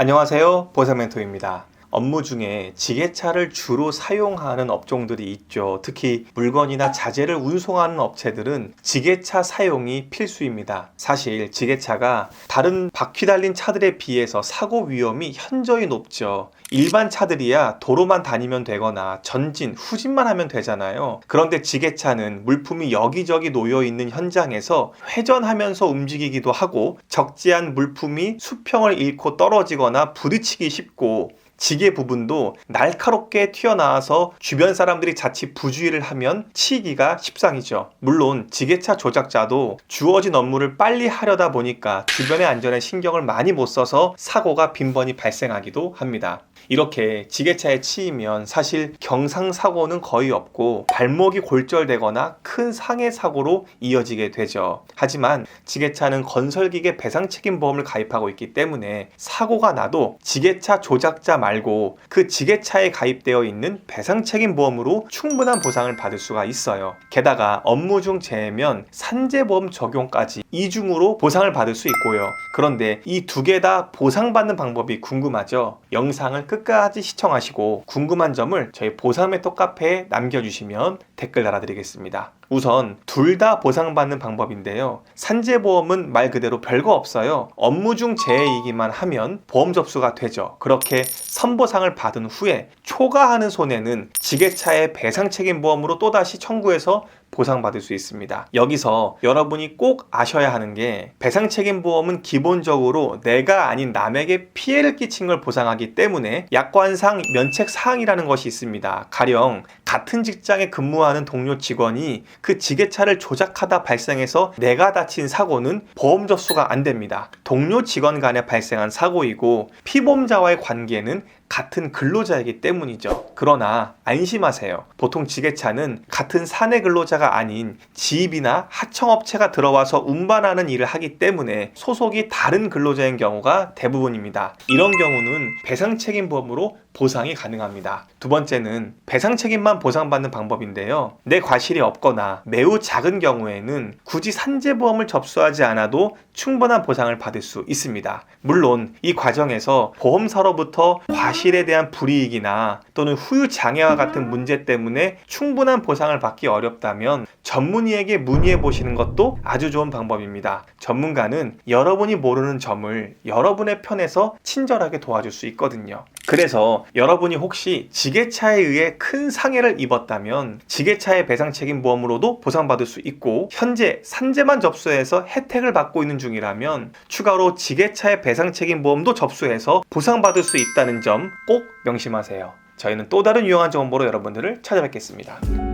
안녕하세요. 보사멘토입니다. 업무 중에 지게차를 주로 사용하는 업종들이 있죠. 특히 물건이나 자재를 운송하는 업체들은 지게차 사용이 필수입니다. 사실 지게차가 다른 바퀴 달린 차들에 비해서 사고 위험이 현저히 높죠. 일반 차들이야 도로만 다니면 되거나 전진, 후진만 하면 되잖아요. 그런데 지게차는 물품이 여기저기 놓여 있는 현장에서 회전하면서 움직이기도 하고 적지한 물품이 수평을 잃고 떨어지거나 부딪히기 쉽고 지게 부분도 날카롭게 튀어나와서 주변 사람들이 자칫 부주의를 하면 치기가 십상이죠. 물론 지게차 조작자도 주어진 업무를 빨리 하려다 보니까 주변의 안전에 신경을 많이 못 써서 사고가 빈번히 발생하기도 합니다. 이렇게 지게차에 치이면 사실 경상사고는 거의 없고 발목이 골절되거나 큰 상해 사고로 이어지게 되죠. 하지만 지게차는 건설기계 배상 책임 보험을 가입하고 있기 때문에 사고가 나도 지게차 조작자 말고 그 지게차에 가입되어 있는 배상 책임 보험으로 충분한 보상을 받을 수가 있어요. 게다가 업무 중 재해면 산재보험 적용까지 이중으로 보상을 받을 수 있고요. 그런데 이 두 개 다 보상받는 방법이 궁금하죠? 영상을 끝까지 시청하시고 궁금한 점을 저희 보상메토 카페에 남겨주시면 댓글 달아드리겠습니다. 우선 둘 다 보상받는 방법인데요. 산재보험은 말 그대로 별거 없어요. 업무 중 재해이기만 하면 보험 접수가 되죠. 그렇게 선보상을 받은 후에 초과하는 손해는 지게차의 배상 책임 보험으로 또다시 청구해서 보상받을 수 있습니다. 여기서 여러분이 꼭 아셔야 하는 게 배상 책임 보험은 기본적으로 내가 아닌 남에게 피해를 끼친 걸 보상하기 때문에 약관상 면책 사항이라는 것이 있습니다. 가령 같은 직장에 근무하는 동료 직원이 그 지게차를 조작하다 발생해서 내가 다친 사고는 보험 접수가 안 됩니다. 동료 직원 간에 발생한 사고이고 피보험자와의 관계는 같은 근로자이기 때문이죠. 그러나 안심하세요. 보통 지게차는 같은 사내 근로자가 아닌 지입이나 하청업체가 들어와서 운반하는 일을 하기 때문에 소속이 다른 근로자인 경우가 대부분입니다. 이런 경우는 배상 책임 보험으로 보상이 가능합니다. 두 번째는 배상 책임만 보상받는 방법인데요. 내 과실이 없거나 매우 작은 경우에는 굳이 산재보험을 접수하지 않아도 충분한 보상을 받을 수 있습니다. 물론 이 과정에서 보험사로부터 과실에 대한 불이익이나 또는 후유 장애와 같은 문제 때문에 충분한 보상을 받기 어렵다면 전문의에게 문의해 보시는 것도 아주 좋은 방법입니다. 전문가는 여러분이 모르는 점을 여러분의 편에서 친절하게 도와줄 수 있거든요. 그래서 여러분이 혹시 지게차에 의해 큰 상해를 입었다면 지게차의 배상 책임 보험으로도 보상받을 수 있고 현재 산재만 접수해서 혜택을 받고 있는 중이라면 추가로 지게차의 배상 책임 보험도 접수해서 보상받을 수 있다는 점 꼭 명심하세요. 저희는 또 다른 유용한 정보로 여러분들을 찾아뵙겠습니다.